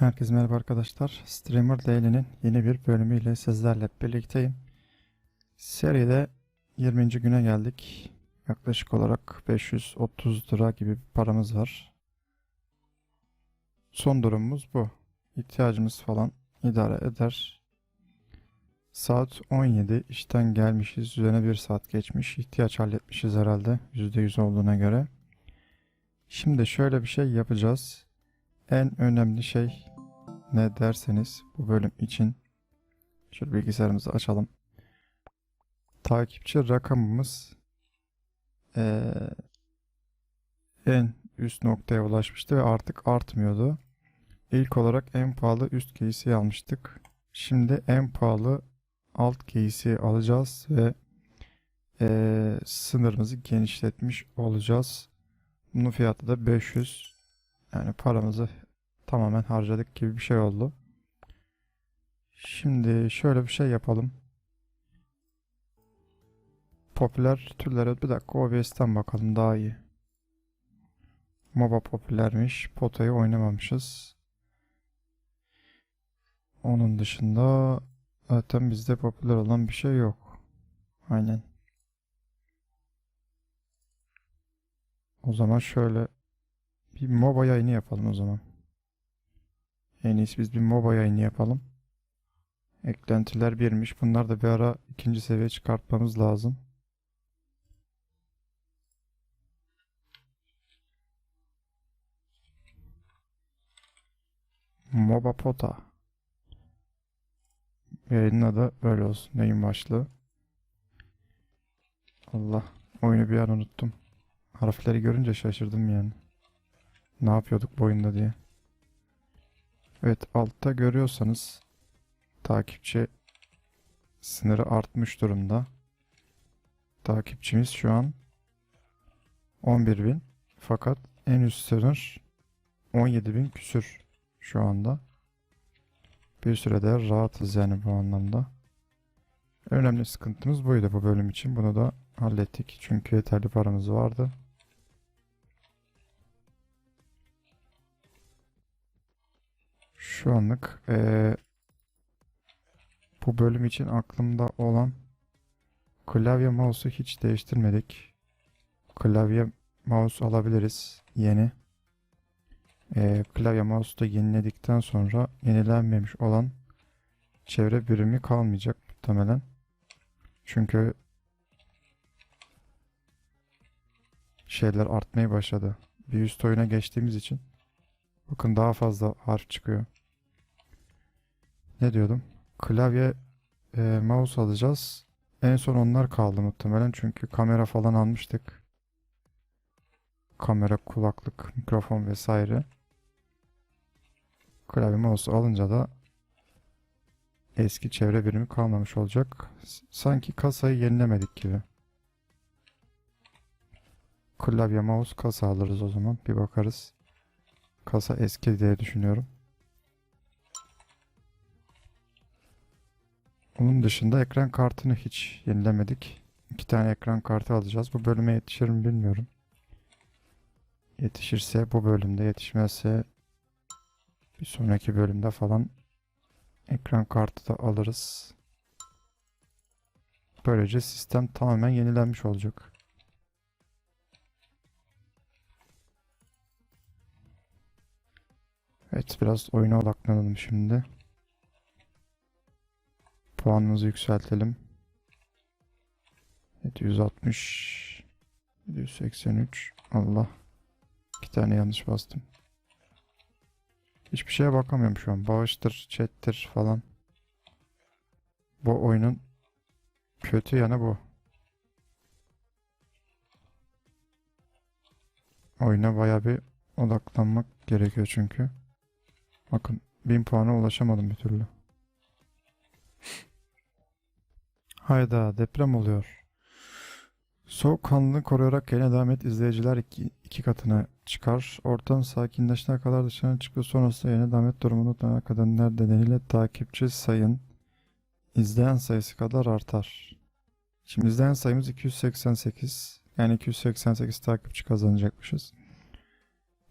Herkese merhaba arkadaşlar. Streamer Daily'nin yeni bir bölümüyle sizlerle birlikteyim. Seride 20. güne geldik. Yaklaşık olarak 530 lira gibi bir paramız var. Son durumumuz bu. İhtiyacımız falan idare eder. Saat 17 işten gelmişiz. Üzerine bir saat geçmiş. İhtiyaç halletmişiz herhalde. %100 olduğuna göre. Şimdi şöyle bir şey yapacağız. En önemli şey ne derseniz bu bölüm için şöyle bilgisayarımızı açalım. Takipçi rakamımız eee, en üst noktaya ulaşmıştı ve artık artmıyordu. İlk olarak en pahalı üst giysiyi almıştık. Şimdi en pahalı alt giysiyi alacağız ve eee, sınırımızı genişletmiş olacağız. Bunun fiyatı da 500. Yani paramızı tamamen harcadık gibi bir şey oldu. Şimdi şöyle bir şey yapalım. Popüler türlere bir dakika OBS'ten bakalım daha iyi. MOBA popülermiş. Pota'yı oynamamışız. Onun dışında zaten bizde popüler olan bir şey yok. Aynen. O zaman şöyle bir MOBA yayını yapalım o zaman. En iyisi biz bir MOBA yayını yapalım. Eklentiler birmiş. Bunlar da bir ara ikinci seviye çıkartmamız lazım. MOBA Pota. Yayının adı böyle olsun. Yayın başlığı. Allah. Oyunu bir an unuttum. Harfleri görünce şaşırdım yani. Ne yapıyorduk bu oyunda diye. Evet altta görüyorsanız takipçi sınırı artmış durumda. Takipçimiz şu an 11.000 fakat en üst sınır 17.000 küsür şu anda. Bir sürede rahatız yani bu anlamda. Önemli sıkıntımız buydu bu bölüm için. Bunu da hallettik çünkü yeterli paramız vardı. Şu anlık eee, bu bölüm için aklımda olan klavye mouse'u hiç değiştirmedik. Klavye mouse alabiliriz yeni. Eee, klavye mouse'u da yeniledikten sonra yenilenmemiş olan çevre birimi kalmayacak muhtemelen. Çünkü şeyler artmaya başladı. Bir üst oyuna geçtiğimiz için. Bakın daha fazla harf çıkıyor. Ne diyordum? Klavye, e, mouse alacağız. En son onlar kaldı muhtemelen çünkü kamera falan almıştık. Kamera, kulaklık, mikrofon vesaire. Klavye, mouse alınca da eski çevre birimi kalmamış olacak. Sanki kasayı yenilemedik gibi. Klavye, mouse, kasa alırız o zaman. Bir bakarız. Kasa eski diye düşünüyorum. Onun dışında ekran kartını hiç yenilemedik. İki tane ekran kartı alacağız. Bu bölüme yetişir mi bilmiyorum. Yetişirse bu bölümde, yetişmezse bir sonraki bölümde falan ekran kartı da alırız. Böylece sistem tamamen yenilenmiş olacak. Evet biraz oyuna odaklanalım şimdi. Puanımızı yükseltelim. 760 783 Allah. İki tane yanlış bastım. Hiçbir şeye bakamıyorum şu an. Bağıştır, chat'tir falan. Bu oyunun kötü yanı bu. Oyuna baya bir odaklanmak gerekiyor çünkü. Bakın 1000 puana ulaşamadım bir türlü. Hayda deprem oluyor. Soğukkanlılığı koruyarak yayına devam et. İzleyiciler iki, iki katına çıkar. Ortam sakinleşene kadar dışarı çıkıp sonrasında yayına devam et durumunu tutana kadar nedeniyle takipçi sayın izleyen sayısı kadar artar. Şimdi izleyen sayımız 288. Yani 288 takipçi kazanacakmışız.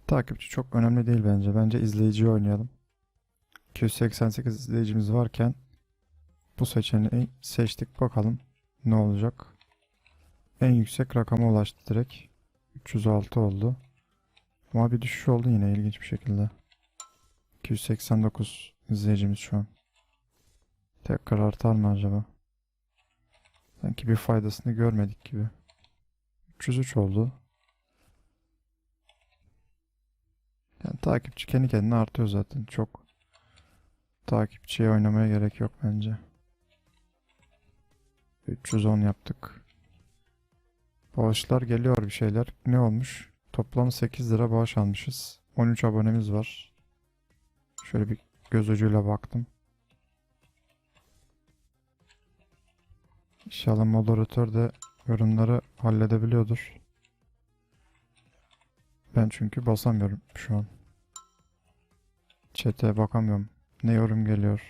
Takipçi çok önemli değil bence. Bence izleyiciyi oynayalım. 288 izleyicimiz varken bu seçeneği seçtik. Bakalım ne olacak. En yüksek rakama ulaştı direkt. 306 oldu. Ama bir düşüş oldu yine ilginç bir şekilde. 289 izleyicimiz şu an. Tekrar artar mı acaba? Sanki bir faydasını görmedik gibi. 303 oldu. Yani takipçi kendi kendine artıyor zaten. Çok takipçiye oynamaya gerek yok bence. 310 yaptık. Bağışlar geliyor bir şeyler. Ne olmuş? Toplam 8 lira bağış almışız. 13 abonemiz var. Şöyle bir göz ucuyla baktım. İnşallah moderatör de yorumları halledebiliyordur. Ben çünkü basamıyorum şu an. Chat'e bakamıyorum. Ne yorum geliyor?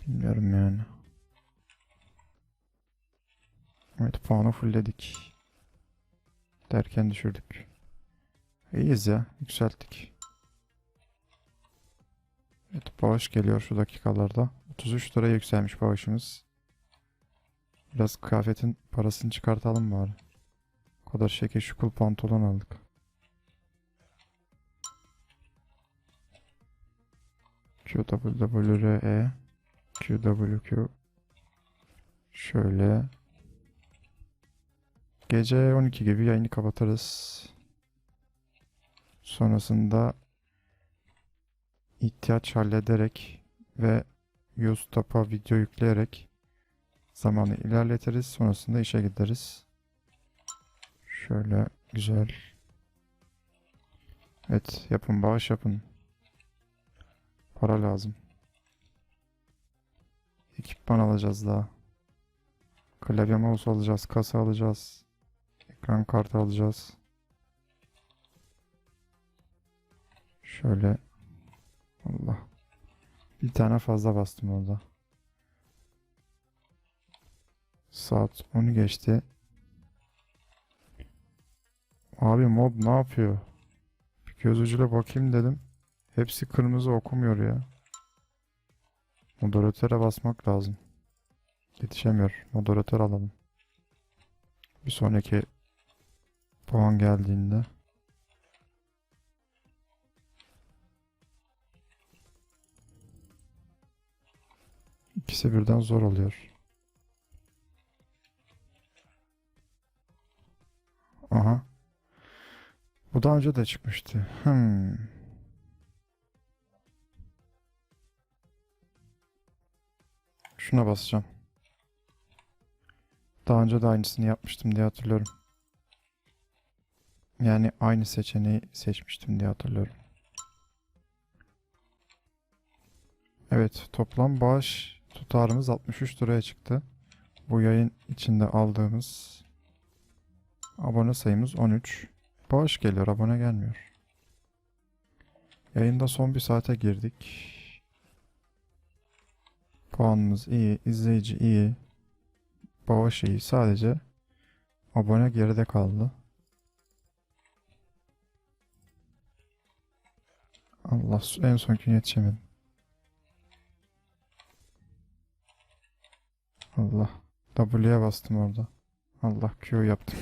Bilmiyorum yani. Evet puanı fullledik. Derken düşürdük. İyiyiz ya. Yükselttik. Evet bağış geliyor şu dakikalarda. 33 liraya yükselmiş bağışımız. Biraz kıyafetin parasını çıkartalım bari. Kadar şekil şukul pantolon aldık. QWWRE QWQ Şöyle Gece 12 gibi yayını kapatırız. Sonrasında ihtiyaç hallederek ve YouTube'a video yükleyerek zamanı ilerletiriz. Sonrasında işe gideriz. Şöyle güzel. Evet yapın bağış yapın. Para lazım. Ekipman alacağız daha. Klavye mouse alacağız. Kasa alacağız. Ekran kartı alacağız. Şöyle. Allah. Bir tane fazla bastım orada. Saat 10'u geçti. Abi mob ne yapıyor? Bir göz ucuyla bakayım dedim. Hepsi kırmızı okumuyor ya. Moderatöre basmak lazım. Yetişemiyor. Moderatör alalım. Bir sonraki puan geldiğinde. İkisi birden zor oluyor. Aha. Bu daha önce de çıkmıştı. Hmm. Şuna basacağım. Daha önce de aynısını yapmıştım diye hatırlıyorum. Yani aynı seçeneği seçmiştim diye hatırlıyorum. Evet, toplam bağış tutarımız 63 liraya çıktı. Bu yayın içinde aldığımız abone sayımız 13. Bağış geliyor, abone gelmiyor. Yayında son bir saate girdik. Puanımız iyi, izleyici iyi. Bağış iyi. Sadece abone geride kaldı. Allah en son gün yetişemedim. Allah. W'ye bastım orada. Allah Q yaptım.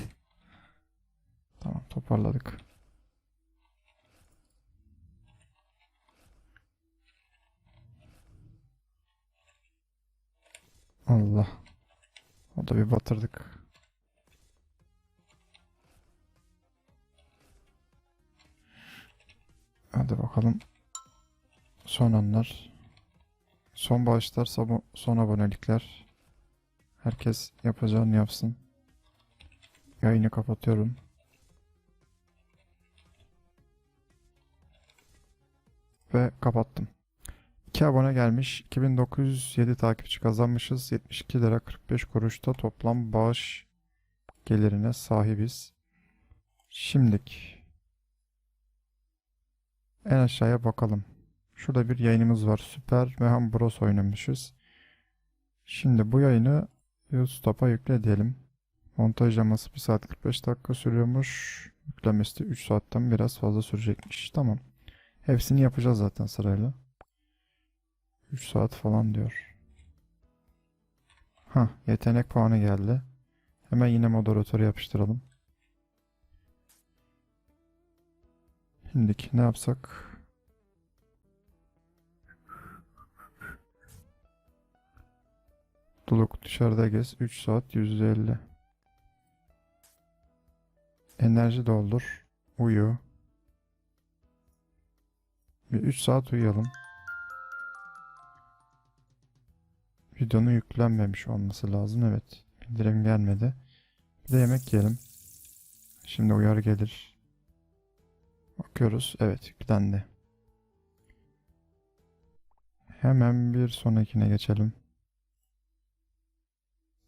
Tamam toparladık. Allah. O da bir batırdık. Hadi bakalım. Son anlar. Son bağışlar, son abonelikler. Herkes yapacağını yapsın. Yayını kapatıyorum. Ve kapattım. 2 abone gelmiş. 2907 takipçi kazanmışız. 72 lira 45 kuruşta toplam bağış gelirine sahibiz. Şimdilik en aşağıya bakalım. Şurada bir yayınımız var. Süper Mehan Bros oynamışız. Şimdi bu yayını YouTube'a yükle diyelim. Montajlaması 1 saat 45 dakika sürüyormuş. Yüklemesi de 3 saatten biraz fazla sürecekmiş. Tamam. Hepsini yapacağız zaten sırayla. 3 saat falan diyor. Ha, yetenek puanı geldi. Hemen yine moderatörü yapıştıralım. Şimdiki ne yapsak? Duluk dışarıda gez. 3 saat %50. Enerji doldur. Uyu. Bir 3 saat uyuyalım. Videonun yüklenmemiş olması lazım. Evet. Bildirim gelmedi. Bir de yemek yiyelim. Şimdi uyarı gelir. Bakıyoruz. Evet yüklendi. Hemen bir sonrakine geçelim.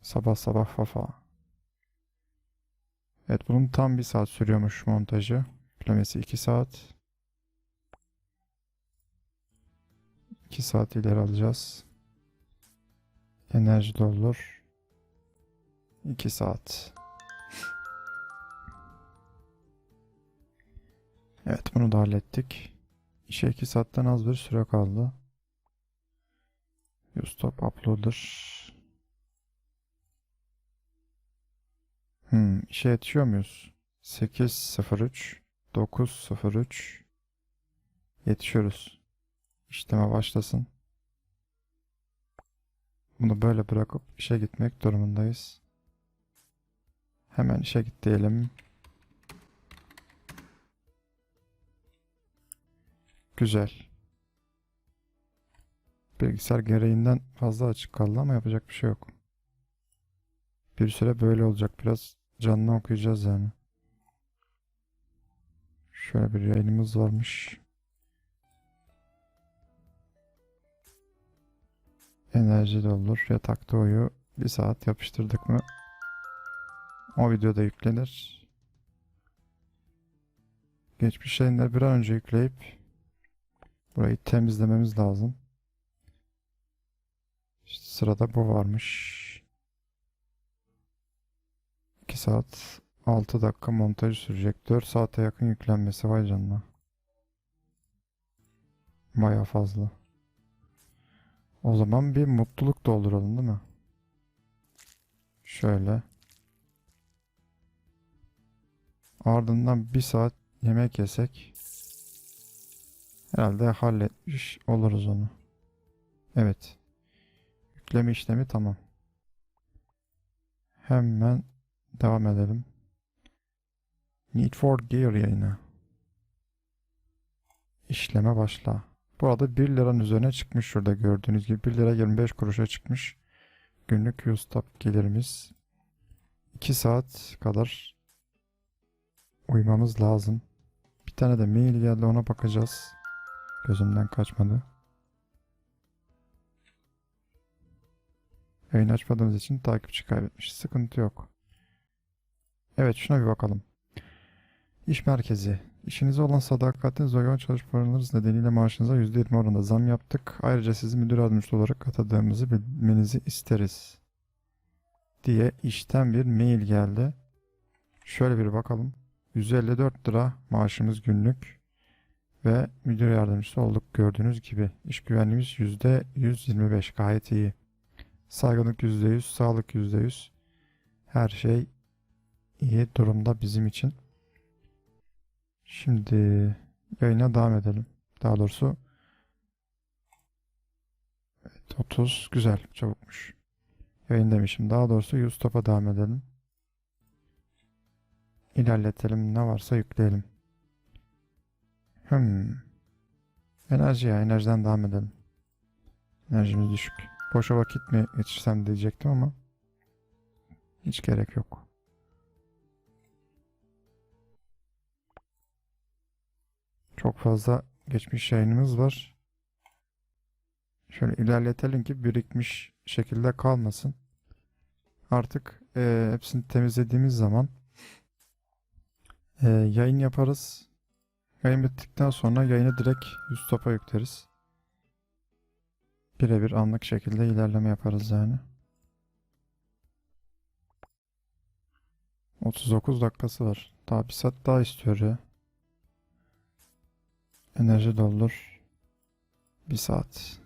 Sabah sabah fafa. Evet bunun tam bir saat sürüyormuş montajı. Yüklemesi 2 saat. 2 saat ileri alacağız. Enerji doldur. 2 saat. Evet bunu da hallettik. İşe 2 saatten az bir süre kaldı. Ustop uploader. Hmm, işe yetişiyor muyuz? 8.03 9.03 Yetişiyoruz. İşleme başlasın. Bunu böyle bırakıp işe gitmek durumundayız. Hemen işe git diyelim. Güzel. Bilgisayar gereğinden fazla açık kaldı ama yapacak bir şey yok. Bir süre böyle olacak. Biraz canlı okuyacağız yani. Şöyle bir yayınımız varmış. Enerji doldur. Yatakta uyu. Bir saat yapıştırdık mı? O videoda yüklenir. Geçmiş yayınları bir an önce yükleyip burayı temizlememiz lazım. İşte sırada bu varmış. 2 saat 6 dakika montaj sürecek. 4 saate yakın yüklenmesi vay canına. Baya fazla. O zaman bir mutluluk dolduralım değil mi? Şöyle. Ardından bir saat yemek yesek herhalde halletmiş oluruz onu. Evet. Yükleme işlemi tamam. Hemen devam edelim. Need for Gear yayını. İşleme başla. Bu arada 1 liranın üzerine çıkmış şurada gördüğünüz gibi 1 lira 25 kuruşa çıkmış. Günlük Ustop gelirimiz 2 saat kadar uyumamız lazım. Bir tane de mail geldi ona bakacağız. Gözümden kaçmadı. Yayın açmadığımız için takipçi kaybetmiş. Sıkıntı yok. Evet şuna bir bakalım. İş merkezi. İşinize olan sadakatiniz ve yoğun çalışmalarınız nedeniyle maaşınıza %20 oranında zam yaptık. Ayrıca sizi müdür yardımcısı olarak atadığımızı bilmenizi isteriz. Diye işten bir mail geldi. Şöyle bir bakalım. 154 lira maaşımız günlük ve müdür yardımcısı olduk gördüğünüz gibi. İş güvenliğimiz %125 gayet iyi. Saygınlık %100, sağlık %100. Her şey iyi durumda bizim için. Şimdi yayına devam edelim. Daha doğrusu evet, 30 güzel çabukmuş. Yayın demişim. Daha doğrusu YouTube'a devam edelim. İlerletelim. Ne varsa yükleyelim. Hmm. Enerji ya. Enerjiden devam edelim. Enerjimiz düşük. Boşa vakit mi geçirsem diyecektim ama hiç gerek yok. Çok fazla geçmiş yayınımız var. Şöyle ilerletelim ki birikmiş şekilde kalmasın. Artık e, hepsini temizlediğimiz zaman e, yayın yaparız. Yayın bittikten sonra yayını direkt YouTube'a yükleriz. Birebir anlık şekilde ilerleme yaparız yani. 39 dakikası var. Daha bir saat daha istiyor ya. Enerji doldur. Bir saat.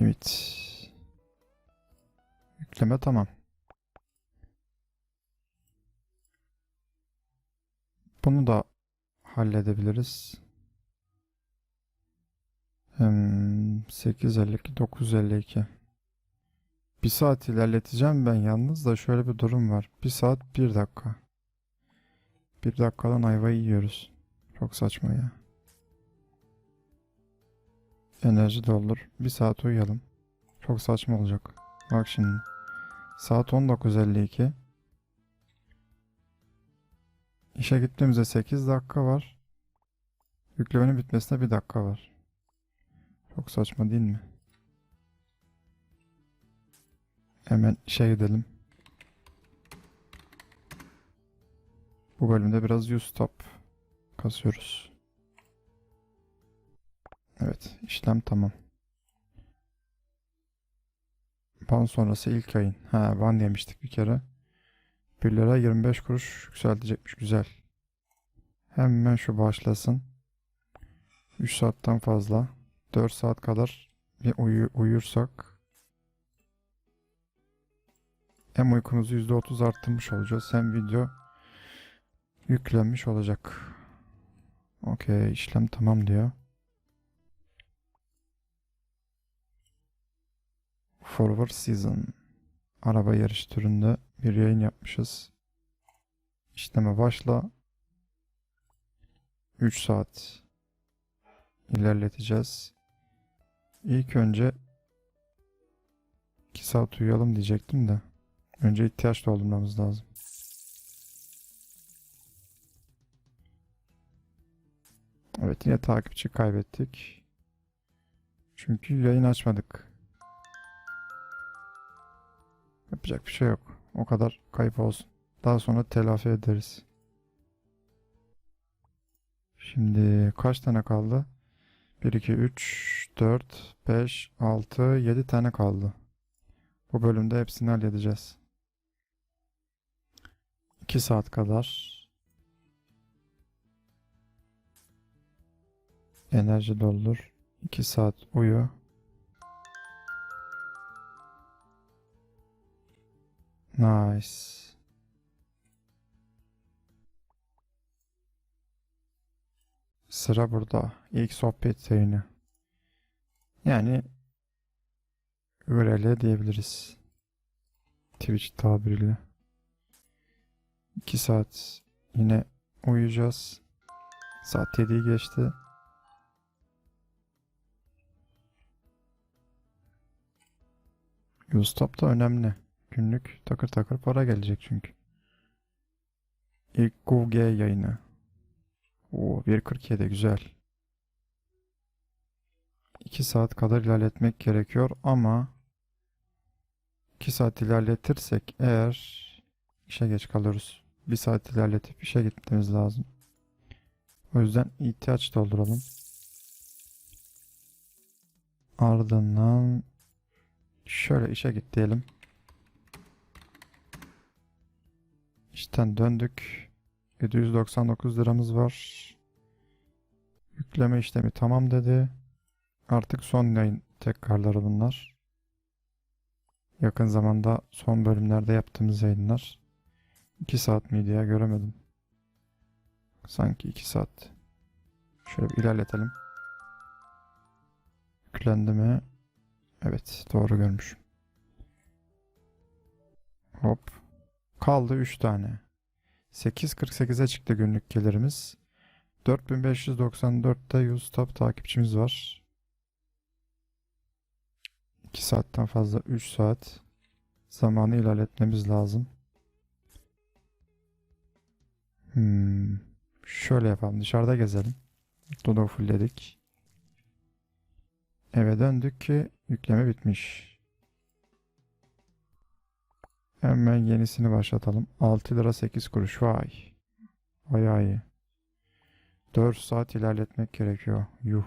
Evet. Yükleme tamam. Bunu da halledebiliriz. Hmm, 8.52 9.52 Bir saat ilerleteceğim ben yalnız da şöyle bir durum var. Bir saat bir dakika. Bir dakikadan ayvayı yiyoruz. Çok saçma ya. Enerji doldur. Bir saat uyuyalım. Çok saçma olacak. Bak şimdi. Saat 19.52. İşe gittiğimizde 8 dakika var. Yüklemenin bitmesine 1 dakika var. Çok saçma değil mi? Hemen işe gidelim. Bu bölümde biraz use stop kasıyoruz. Evet, işlem tamam. Ban sonrası ilk ayın. Ha, ban yemiştik bir kere. 1 lira 25 kuruş yükseltecekmiş. Güzel. Hemen şu başlasın. 3 saatten fazla. 4 saat kadar bir uyu uyursak hem uykumuzu %30 arttırmış olacağız hem video yüklenmiş olacak. Okey işlem tamam diyor. Forward Season araba yarış türünde bir yayın yapmışız. İşleme başla. 3 saat ilerleteceğiz. İlk önce 2 saat uyuyalım diyecektim de. Önce ihtiyaç doldurmamız lazım. Evet yine takipçi kaybettik. Çünkü yayın açmadık. Yapacak bir şey yok. O kadar kayıp olsun. Daha sonra telafi ederiz. Şimdi kaç tane kaldı? 1, 2, 3, 4, 5, 6, 7 tane kaldı. Bu bölümde hepsini halledeceğiz. 2 saat kadar enerji doldur. 2 saat uyu. Nice. Sıra burada. İlk sohbet yayını. Yani URL diyebiliriz. Twitch tabiriyle. 2 saat yine uyuyacağız. Saat 7'yi geçti. Ustop da önemli. Günlük takır takır para gelecek çünkü. İlk GUG yayını. Oo 1.47 güzel. 2 saat kadar ilerletmek gerekiyor ama 2 saat ilerletirsek eğer işe geç kalırız. 1 saat ilerletip işe gitmemiz lazım. O yüzden ihtiyaç dolduralım. Ardından şöyle işe git diyelim. İşten döndük. 799 liramız var. Yükleme işlemi tamam dedi. Artık son yayın tekrarları bunlar. Yakın zamanda son bölümlerde yaptığımız yayınlar. 2 saat miydi ya göremedim. Sanki 2 saat. Şöyle bir ilerletelim. Yüklendi mi? Evet doğru görmüşüm. Hop. Kaldı 3 tane. 8.48'e çıktı günlük gelirimiz. 4594'te Ustop takipçimiz var. 2 saatten fazla 3 saat zamanı ilerletmemiz lazım. Hmm. Şöyle yapalım. Dışarıda gezelim. Dodo fullledik. Eve döndük ki yükleme bitmiş. Hemen yenisini başlatalım. 6 lira 8 kuruş. Vay. Bayağı iyi. 4 saat ilerletmek gerekiyor. Yuh.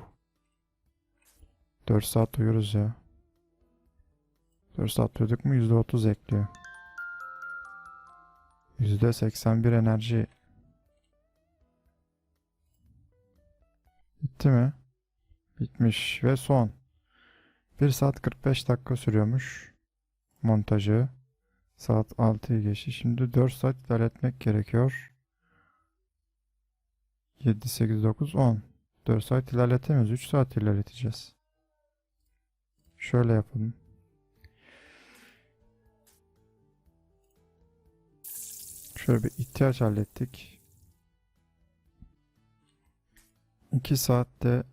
4 saat uyuruz ya. 4 saat uyuduk mu %30 ekliyor. %81 enerji. Bitti mi? Bitmiş ve son. 1 saat 45 dakika sürüyormuş montajı. Saat 6'yı geçti. Şimdi 4 saat ilerletmek gerekiyor. 7, 8, 9, 10. 4 saat ilerletemiyoruz. 3 saat ilerleteceğiz. Şöyle yapalım. Şöyle bir ihtiyaç hallettik. 2 saatte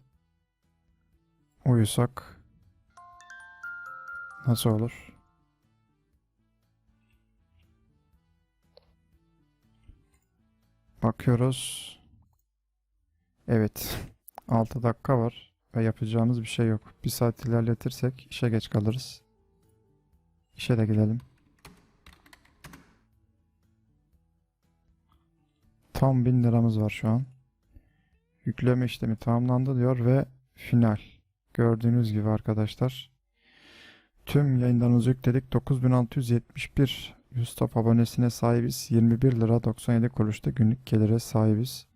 uyusak nasıl olur? Bakıyoruz. Evet. 6 dakika var ve yapacağımız bir şey yok. Bir saat ilerletirsek işe geç kalırız. İşe de gidelim. Tam 1000 liramız var şu an. Yükleme işlemi tamamlandı diyor ve final. Gördüğünüz gibi arkadaşlar. Tüm yayınlarımızı yükledik. 9671 YouTube abonesine sahibiz. 21 lira 97 kuruşta günlük gelire sahibiz.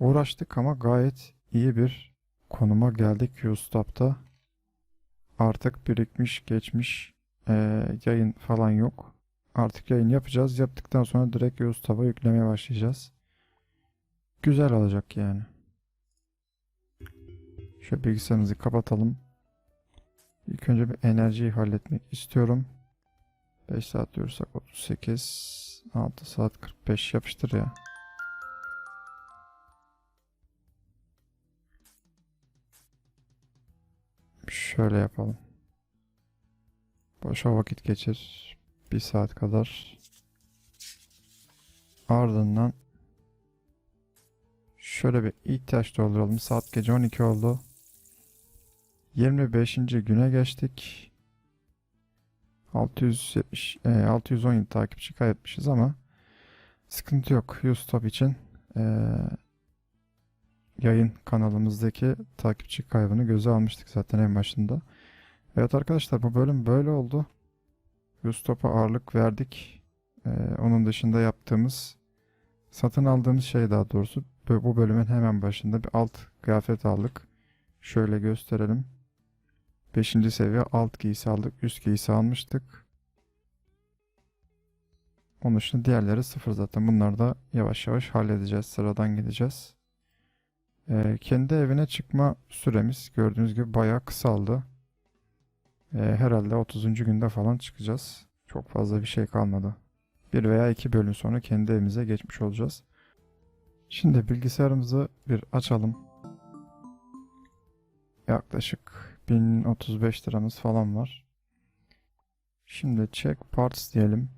Uğraştık ama gayet iyi bir konuma geldik YouTube'da. Artık birikmiş geçmiş eee, yayın falan yok. Artık yayın yapacağız. Yaptıktan sonra direkt YouTube'a yüklemeye başlayacağız. Güzel olacak yani. Şöyle bilgisayarımızı kapatalım. İlk önce bir enerjiyi halletmek istiyorum. 5 saat diyorsak 38 6 saat 45 yapıştır ya. Şöyle yapalım. Boşa vakit geçir. Bir saat kadar. Ardından şöyle bir ihtiyaç dolduralım. Saat gece 12 oldu. 25. güne geçtik. 670, e, 617 takipçi kaybetmişiz ama sıkıntı yok. YouTube için e, yayın kanalımızdaki takipçi kaybını göze almıştık zaten en başında. Evet arkadaşlar bu bölüm böyle oldu. YouTube'a ağırlık verdik. E, onun dışında yaptığımız satın aldığımız şey daha doğrusu bu bölümün hemen başında bir alt kıyafet aldık. Şöyle gösterelim. 5. seviye alt giysi aldık. Üst giysi almıştık. Onun dışında diğerleri sıfır zaten. Bunları da yavaş yavaş halledeceğiz. Sıradan gideceğiz. Ee, kendi evine çıkma süremiz gördüğünüz gibi bayağı kısaldı. Ee, herhalde 30. günde falan çıkacağız. Çok fazla bir şey kalmadı. Bir veya iki bölüm sonra kendi evimize geçmiş olacağız. Şimdi bilgisayarımızı bir açalım. Yaklaşık 1035 liramız falan var. Şimdi check parts diyelim.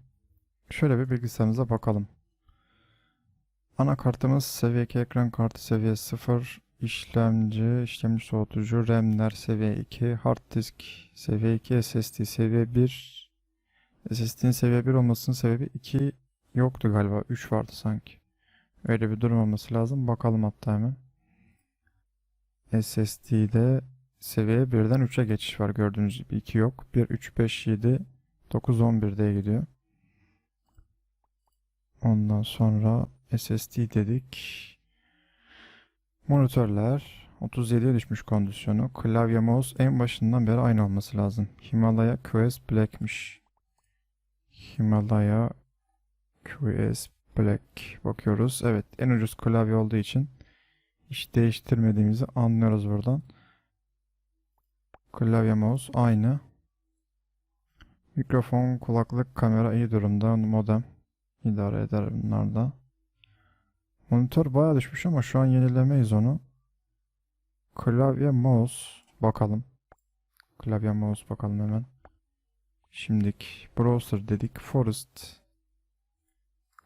Şöyle bir bilgisayarımıza bakalım. Anakartımız seviye 2 ekran kartı seviye 0, işlemci, işlemci soğutucu, RAM'ler seviye 2, hard disk seviye 2, SSD seviye 1. SSD'nin seviye 1 olmasının sebebi 2 yoktu galiba. 3 vardı sanki. Öyle bir durum olması lazım. Bakalım hatta hemen. SSD'de seviye 1'den 3'e geçiş var. Gördüğünüz gibi 2 yok. 1, 3, 5, 7, 9, 11 diye gidiyor. Ondan sonra SSD dedik. Monitörler 37'ye düşmüş kondisyonu. Klavye mouse en başından beri aynı olması lazım. Himalaya QS Black'miş. Himalaya QS Black bakıyoruz. Evet en ucuz klavye olduğu için hiç değiştirmediğimizi anlıyoruz buradan. Klavye mouse aynı. Mikrofon, kulaklık, kamera iyi durumda. Modem idare eder bunlar da. Monitör bayağı düşmüş ama şu an yenilemeyiz onu. Klavye, mouse bakalım. Klavye, mouse bakalım hemen. Şimdik browser dedik. Forest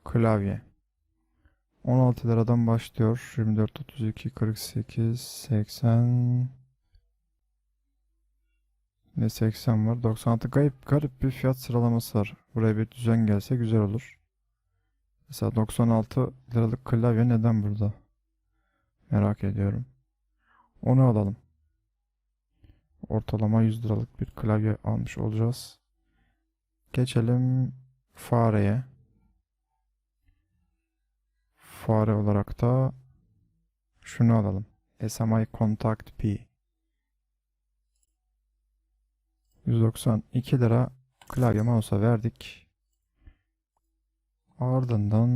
klavye. 16 liradan başlıyor. 24, 32, 48, 80 ne 80 var. 96 garip, garip bir fiyat sıralaması var. Buraya bir düzen gelse güzel olur. Mesela 96 liralık klavye neden burada? Merak ediyorum. Onu alalım. Ortalama 100 liralık bir klavye almış olacağız. Geçelim fareye. Fare olarak da şunu alalım. SMI Contact P. 192 lira klavye mouse'a verdik. Ardından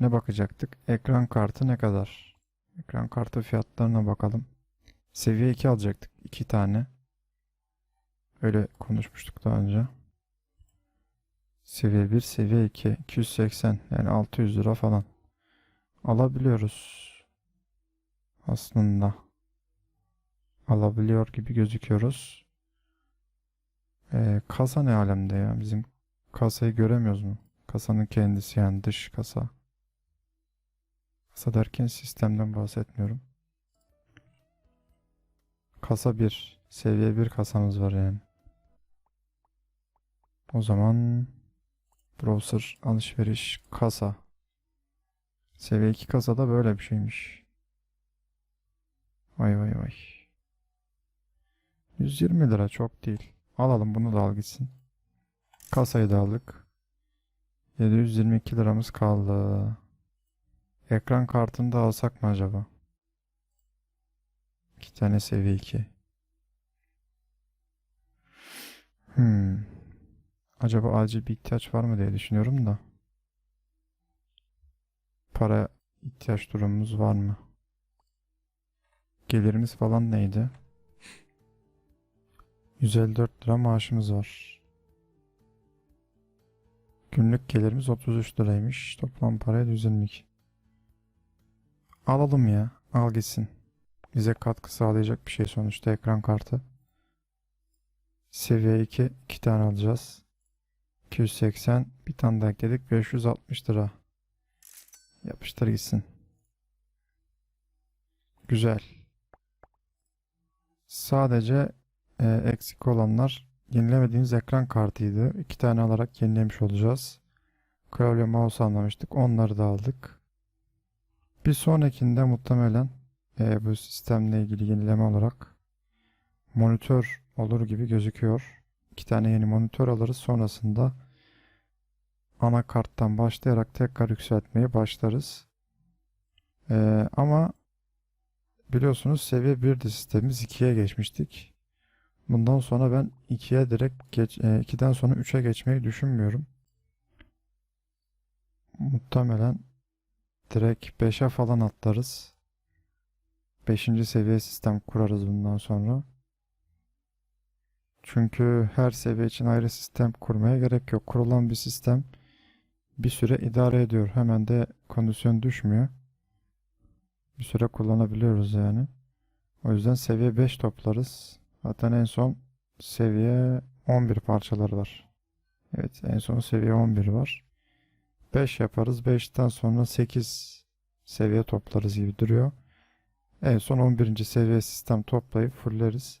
ne bakacaktık? Ekran kartı ne kadar? Ekran kartı fiyatlarına bakalım. Seviye 2 alacaktık. 2 tane. Öyle konuşmuştuk daha önce. Seviye 1, seviye 2. 280 yani 600 lira falan. Alabiliyoruz. Aslında. Alabiliyor gibi gözüküyoruz. Ee, kasa ne alemde ya? Bizim kasayı göremiyoruz mu? Kasanın kendisi yani dış kasa. Kasa derken sistemden bahsetmiyorum. Kasa 1. Seviye 1 kasamız var yani. O zaman browser alışveriş kasa. Seviye 2 kasada böyle bir şeymiş. Vay vay vay. 120 lira çok değil. Alalım bunu da al gitsin. Kasayı da aldık. 722 liramız kaldı. Ekran kartını da alsak mı acaba? İki tane seviye 2. Hmm. Acaba acil bir ihtiyaç var mı diye düşünüyorum da. Para ihtiyaç durumumuz var mı? Gelirimiz falan neydi? 154 lira maaşımız var. Günlük gelirimiz 33 liraymış. Toplam para 122. Alalım ya. Al gitsin. Bize katkı sağlayacak bir şey sonuçta ekran kartı. Seviye 2 2 tane alacağız. 280 bir tane daha ekledik 560 lira. Yapıştır gitsin. Güzel. Sadece e, eksik olanlar yenilemediğimiz ekran kartıydı. İki tane alarak yenilemiş olacağız. Klavye mouse anlamıştık. Onları da aldık. Bir sonrakinde muhtemelen e, bu sistemle ilgili yenileme olarak monitör olur gibi gözüküyor. İki tane yeni monitör alırız. Sonrasında anakarttan başlayarak tekrar yükseltmeye başlarız. Ee, ama biliyorsunuz seviye 1'di sistemimiz 2'ye geçmiştik. Bundan sonra ben 2'ye direkt geç, e, 2'den sonra 3'e geçmeyi düşünmüyorum. Muhtemelen direkt 5'e falan atlarız. 5. seviye sistem kurarız bundan sonra. Çünkü her seviye için ayrı sistem kurmaya gerek yok. Kurulan bir sistem bir süre idare ediyor. Hemen de kondisyon düşmüyor. Bir süre kullanabiliyoruz yani. O yüzden seviye 5 toplarız. Zaten en son seviye 11 parçaları var. Evet en son seviye 11 var. 5 yaparız. 5'ten sonra 8 seviye toplarız gibi duruyor. En son 11. seviye sistem toplayıp fulleriz.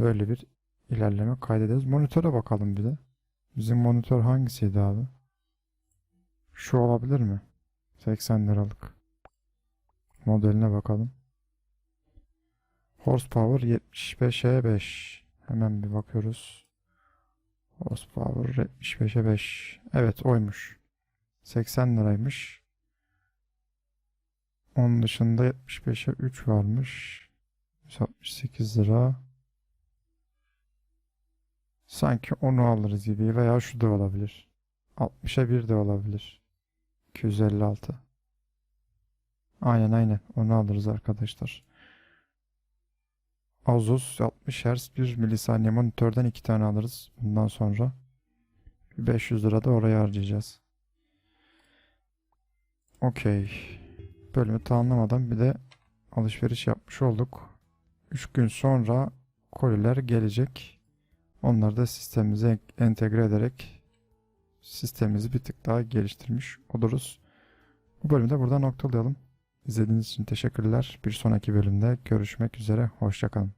Böyle bir ilerleme kaydederiz. Monitöre bakalım bir de. Bizim monitör hangisiydi abi? Şu olabilir mi? 80 liralık. Modeline bakalım. Horsepower 75'e 5. Hemen bir bakıyoruz. Horsepower 75'e 5. Evet oymuş. 80 liraymış. Onun dışında 75'e 3 varmış. 168 lira. Sanki onu alırız gibi veya şu da olabilir. 60'a 1 de olabilir. 256. Aynen aynen onu alırız arkadaşlar. Asus 60 Hz 1 milisaniye monitörden 2 tane alırız bundan sonra. 500 lira da oraya harcayacağız. Okey. Bölümü tamamlamadan bir de alışveriş yapmış olduk. 3 gün sonra koliler gelecek. Onları da sistemimize entegre ederek sistemimizi bir tık daha geliştirmiş oluruz. Bu bölümde burada noktalayalım. İzlediğiniz için teşekkürler. Bir sonraki bölümde görüşmek üzere. Hoşçakalın.